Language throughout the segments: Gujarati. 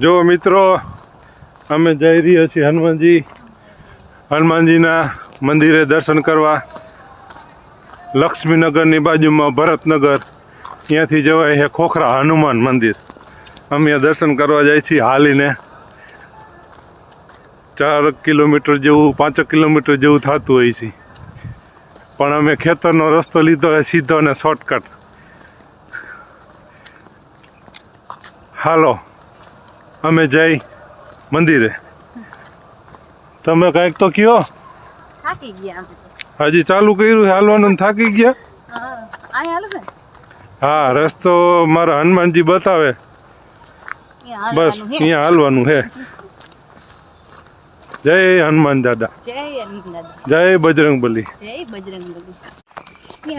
જો મિત્રો, અમે જઈ રહ્યા છીએ હનુમાનજી, હનુમાનજીના મંદિરે દર્શન કરવા. લક્ષ્મીનગરની બાજુમાં ભરતનગર, ત્યાંથી જવાય છે ખોખરા હનુમાન મંદિર. અમે દર્શન કરવા જાય છીએ હાલીને. ચાર કિલોમીટર જેવું, પાંચ કિલોમીટર જેવું થતું હોય છે. પણ અમે ખેતરનો રસ્તો લીધો સીધો અને શોર્ટકટ હાલો. અમે જઈ મંદિરે. તમે કાંઈક તો કયો? થાકી ગયા હજી ચાલુ કર્યું હાલવાનું ને થાકી ગયા? હા હા રસ્તો મારા હનુમાનજી બતાવે. બસ અહીંયા હાલવાનું છે જય હનુમાન દાદા. જય હનુમાન દાદા. જય બજરંગ બલી.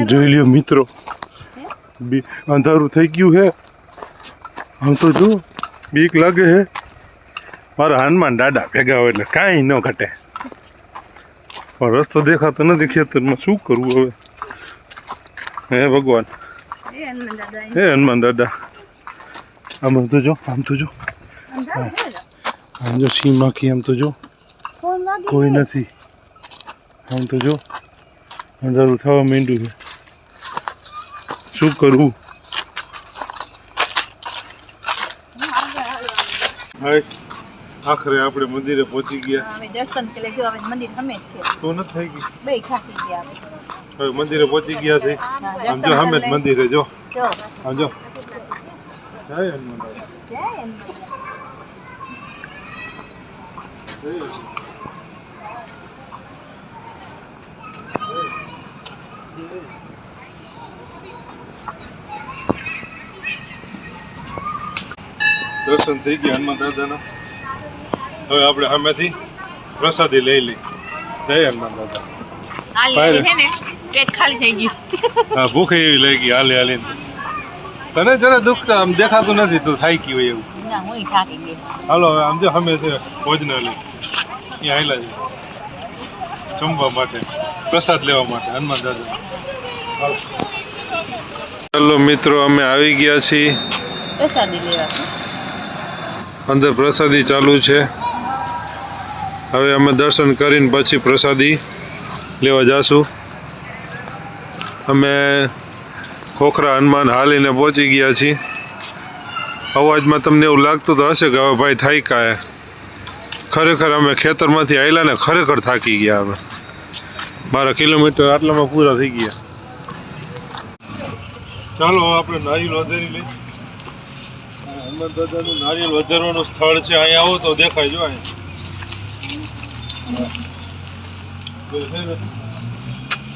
જોઈ લ્યો મિત્રો. અંધારું થઈ ગયું છે આમ તો જો. બીક લાગે છે. મારા હનુમાન દાદા ભેગા હોય એટલે કાંઈ ન ઘટે. પણ રસ્તો દેખાતો નથી ખેતરમાં. શું કરવું હવે? હે ભગવાન. જય હનુમાન દાદા હે હનુમાન દાદા. આમ તો જો આમ તો જો. અંધારું છે ને? આમ જો સિંહ માખી આમ તો જો. ફોન લાગી કોઈ ગયો. નથી. આમ તો જો. અંધારું થવા માંડ્યું છે. શું કરવું હાય આખરે આપણે મંદિરે પહોંચી ગયા. અમે દર્શન કે જો હવે મંદિર અમે જ છે. તો નથી થઈ ગઈ બે ખાકી ગયા હવે. મંદિરે પહોંચી ગયા છે. આમ જો સામે જ મંદિરે જો. આમ જો. જય હનુમાન. જય હનુમાન. દર્શન થઈ ગયા હનુમાન દાદાના. હવે આપણે સામેથી પ્રસાદી લઈ લઈ જય હનુમાન દાદા. હાલી. હાલી હા ભૂખ એવી લઈ ગઈ હાલે. હાલીને તને જરા દુઃખ આમ દેખાતું નથી તું થાકી ગયું હોય એવું. હાલો હવે આમ જો અમે છે ભોજનાલય ત્યાં આવેલા છે. જમવા માટે પ્રસાદ લેવા માટે હનુમાન દાદા. ચાલો મિત્રો અમે આવી ગયા છીએ. પ્રસાદી લેવા. અંદર પ્રસાદી ચાલુ છે. હવે અમે દર્શન કરીને પછી પ્રસાદી લેવા જાશું. અમે ખોખરા હનુમાન હાલીને પહોંચી ગયા છીએ. અવાજમાં તમને એવું લાગતું તો હશે કે હવે ભાઈ થાય કાંઈ. ખરેખર અમે ખેતરમાંથી આવેલા ને ખરેખર થાકી ગયા અમે. બારા કિલોમીટર આટલામાં પૂરા થઈ ગયા. ચાલો આપણે નારી વધારી લઈએ. હનુમાન દાદાનું નારિયેલ વધારવાનું સ્થળ છે અહીંયા આવો તો દેખાય જો અહીંયા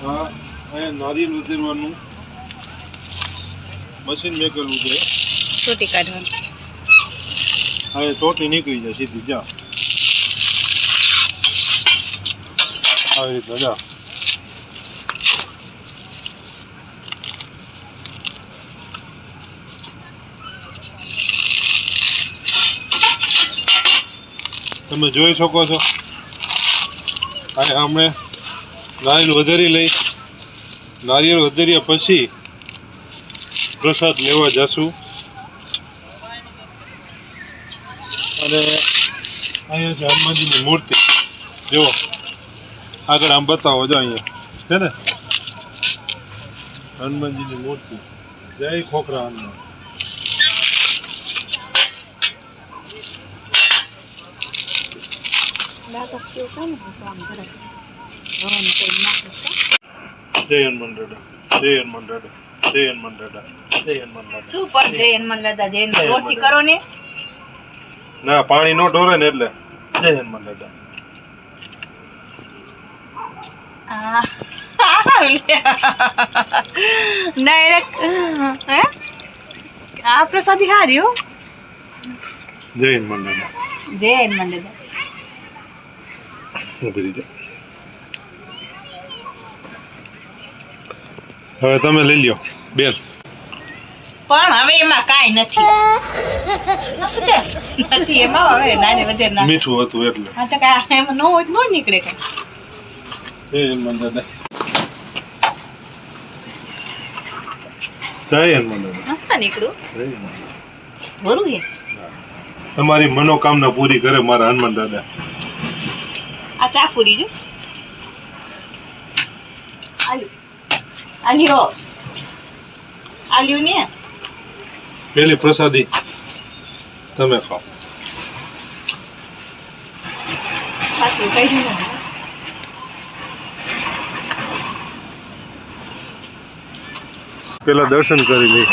હા અહીંયા નારિયેલ વધારવાનું મશીન મેકેલું છે. ચોટી કાઢવાનું. હા ચોટી નીકળી જાય સીધી જા. આવી રીતના જા. તમે જોઈ શકો છો. અને અમે નારિયેળ વધારી લઈ. નારિયેળ વધાર્યા પછી પ્રસાદ લેવા જશું. અને અહીંયા છે હનુમાનજીની મૂર્તિ. જુઓ આગળ આમ બતાવો, જો અહીંયા. છે ને? હનુમાનજીની મૂર્તિ. જય ખોખરા હનુમાન. બાકસ કેવું છે ને તો આમ જરાક હવાનું કોઈ નાખે. જય હનુમાન દાદા જય હનુમાન દાદા જય હનુમાન દાદા જય હનુમાન દાદા શું પણ જય હનુમાન દાદા જય હનુમાન કરો ને ના પાણી નો ઢોરે ને એટલે જય હનુમાન દાદા ડાયરેક્ટ હે આ પ્રસાદી હારી હો જય હનુમાન દાદા જય હનુમાન દાદા ઊભી રહી હવે તમે લઈ લ્યો. બેન. પણ હવે એમાં કાંઈ નથી. નથી એમાં હવે નાને વધે ના. મીઠું હતું એટલે. હા તો કાંઈ એમાં ન હોય ન નીકળે કાંઈ. જય હનુમાન દાદા જય હનુમાન દાદા મસ્ત નીકળું. જય હનુમાન ભરું છે તમારી મનોકામના પૂરી કરે મારા હનુમાન દાદા. આ ચાકુરી જો. આલ્યો આલ્યો ને? પેલી પ્રસાદી તમે ખાઓ. પાછું ને. પેલા દર્શન કરી લઈ